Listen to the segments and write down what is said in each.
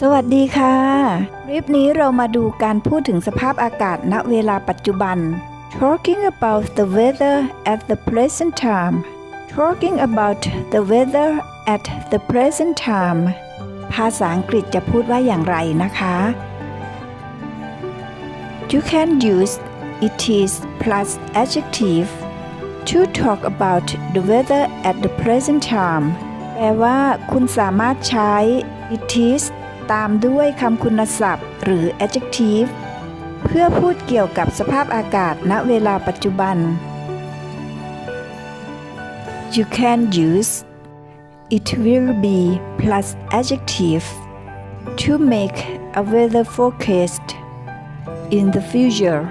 สวัสดีค่ะ คลิปนี้เรามาดูการพูดถึงสภาพอากาศณเวลาปัจจุบัน Talking about the weather at the present time Talking about the weather at the present time ภาษาอังกฤษจะพูดว่าอย่างไรนะคะ You can use it is plus adjective to talk about the weather at the present time แปลว่าคุณสามารถใช้ it is ตามด้วยคำคุณศัพท์ หรือ adjective เพื่อพูดเกี่ยวกับสภาพอากาศณเวลาปัจจุบัน You can use it will be plus adjective to make a weather forecast in the future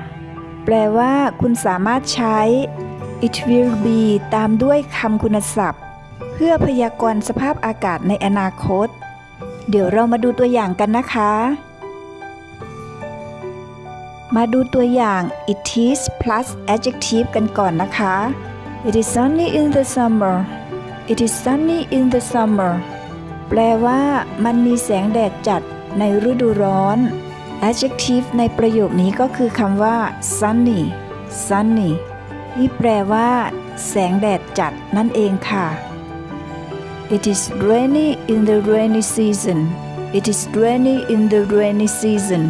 แปลว่าคุณสามารถใช้ it will be ตามด้วยคำคุณศัพท์ เพื่อพยากรณ์สภาพอากาศในอนาคต เดี๋ยวเรามาดูตัวอย่างกันนะคะ มาดูตัวอย่าง it is plus adjective กันก่อนนะคะ It is sunny in the summer It is sunny in the summer แปลว่า มันมีแสงแดดจัดในฤดูร้อน adjective ในประโยคนี้ก็คือคำว่า sunny sunny ที่แปลว่า แสงแดดจัดนั่นเองค่ะ It is rainy in the rainy season. It is rainy in the rainy season.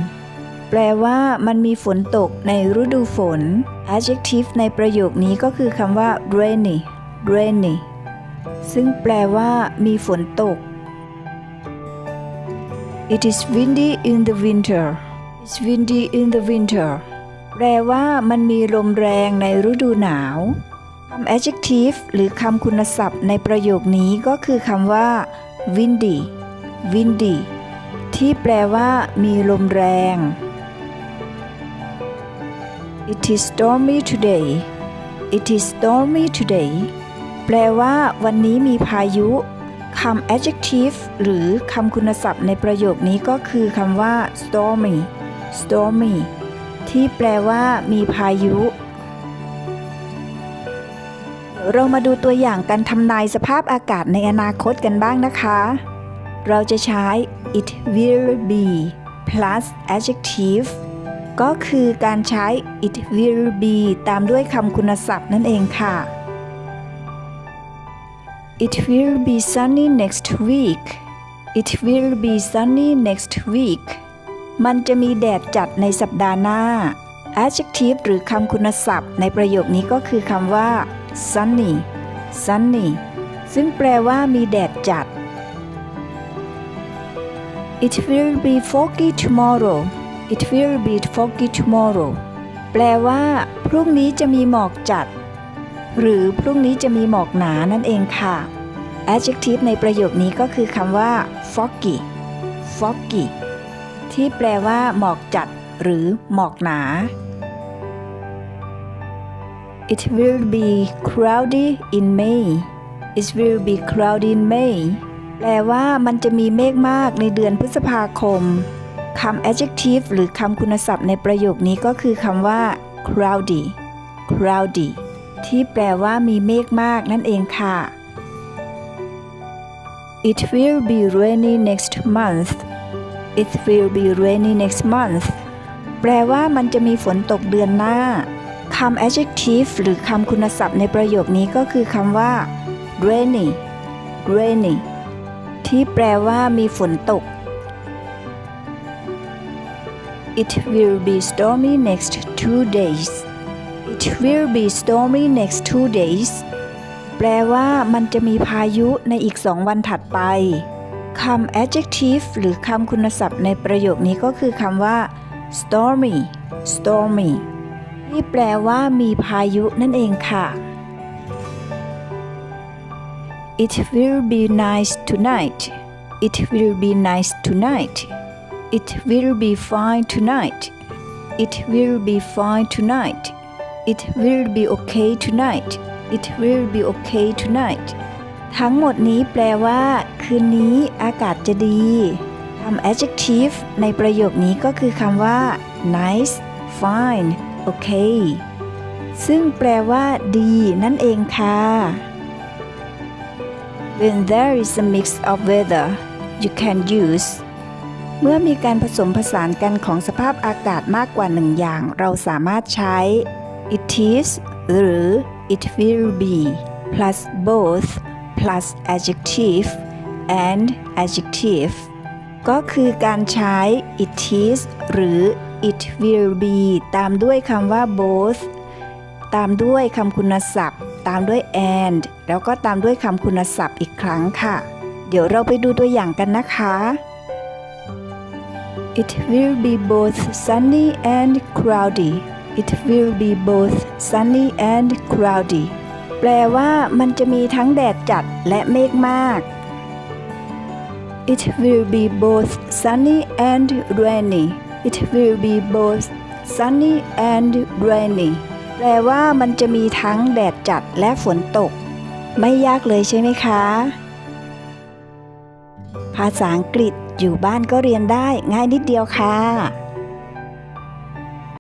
แปลว่ามันมีฝนตกในฤดูฝน adjective ในประโยคนี้ก็คือคำว่า rainy rainy ซึ่งแปลว่ามีฝนตก It is windy in the winter. It's windy in the winter. แปลว่ามันมีลมแรงในฤดูหนาว คำ adjective หรือคำคุณศัพท์ในประโยคนี้ก็คือคำว่า windy windy ที่แปลว่ามีลมแรง It is stormy today It is stormy today แปลว่าวันนี้มีพายุคำ adjective หรือคำคุณศัพท์ในประโยคนี้ก็คือคำว่า stormy stormy ที่แปลว่ามีพายุ เรามาดูตัวอย่างการทำนายสภาพอากาศในอนาคตกันบ้างนะคะ เราจะใช้ it will be plus adjective ก็คือการใช้ it will be ตามด้วยคำคุณศัพท์นั่นเองค่ะ It will be sunny next week It will be sunny next week มันจะมีแดดจัดในสัปดาห์หน้า adjective หรือคำคุณศัพท์ในประโยคนี้ก็คือคำว่า sunny sunny ซึ่งแปลว่ามีแดดจัด It will be foggy tomorrow It will be foggy tomorrow แปลว่า พรุ่งนี้จะมีหมอกจัด หรือพรุ่งนี้จะมีหมอกหนานั่นเองค่ะ adjective ในประโยคนี้ก็คือคำว่า foggy foggy ที่แปลว่า หมอกจัด หรือหมอกหนา It will be cloudy in May It will be cloudy in May แปลว่ามันจะมีเมฆมากในเดือนพฤษภาคม คำ adjective หรือคำคุณศัพท์ในประโยคนี้ก็คือคำว่า cloudy cloudy ที่แปลว่ามีเมฆมากนั่นเองค่ะ It will be rainy next month It will be rainy next month แปลว่ามันจะมีฝนตกเดือนหน้า คำ adjective หรือคำคุณศัพท์ในประโยคนี้ก็คือคำว่า rainy rainy ที่แปลว่ามีฝนตก It will be stormy next two days It will be stormy next two days แปลว่ามันจะมีพายุในอีกสองวันถัดไปคำ adjective หรือคำคุณศัพท์ในประโยคนี้ก็คือคำว่า stormy stormy ที่แปลว่ามีพายุนั่นเองค่ะ It will be nice tonight It will be nice tonight It will be fine tonight It will be fine tonight It will be okay tonight It will be okay tonight ทั้งหมดนี้แปลว่า คืนนี้อากาศจะดีคำ adjective ในประโยคนี้ก็คือคำว่า nice fine โอเค ซึ่งแปลว่าดีนั่นเองค่ะ When there is a mix of weather you can use เมื่อมีการผสมผสานกันของสภาพอากาศมากกว่าหนึ่งอย่าง เราสามารถใช้ it is หรือ it will be plus both plus adjective and adjective ก็คือการใช้ it is หรือ it will be ตามด้วยคำว่า both ตามด้วยคำคุณศัพท์ ตามด้วย and แล้วก็ตามด้วยคำคุณศัพท์อีกครั้งค่ะ เดี๋ยวเราไปดูตัวอย่างกันนะคะ It will be both sunny and cloudy. It will be both sunny and cloudy. แปลว่ามันจะมีทั้งแดดจัดและเมฆมาก It will be both sunny and rainy. It will be both sunny and rainy. แปลว่ามันจะมีทั้งแดดจัดและฝนตก ไม่ยากเลยใช่ไหมคะ ภาษาอังกฤษอยู่บ้านก็เรียนได้ง่ายนิดเดียวค่ะ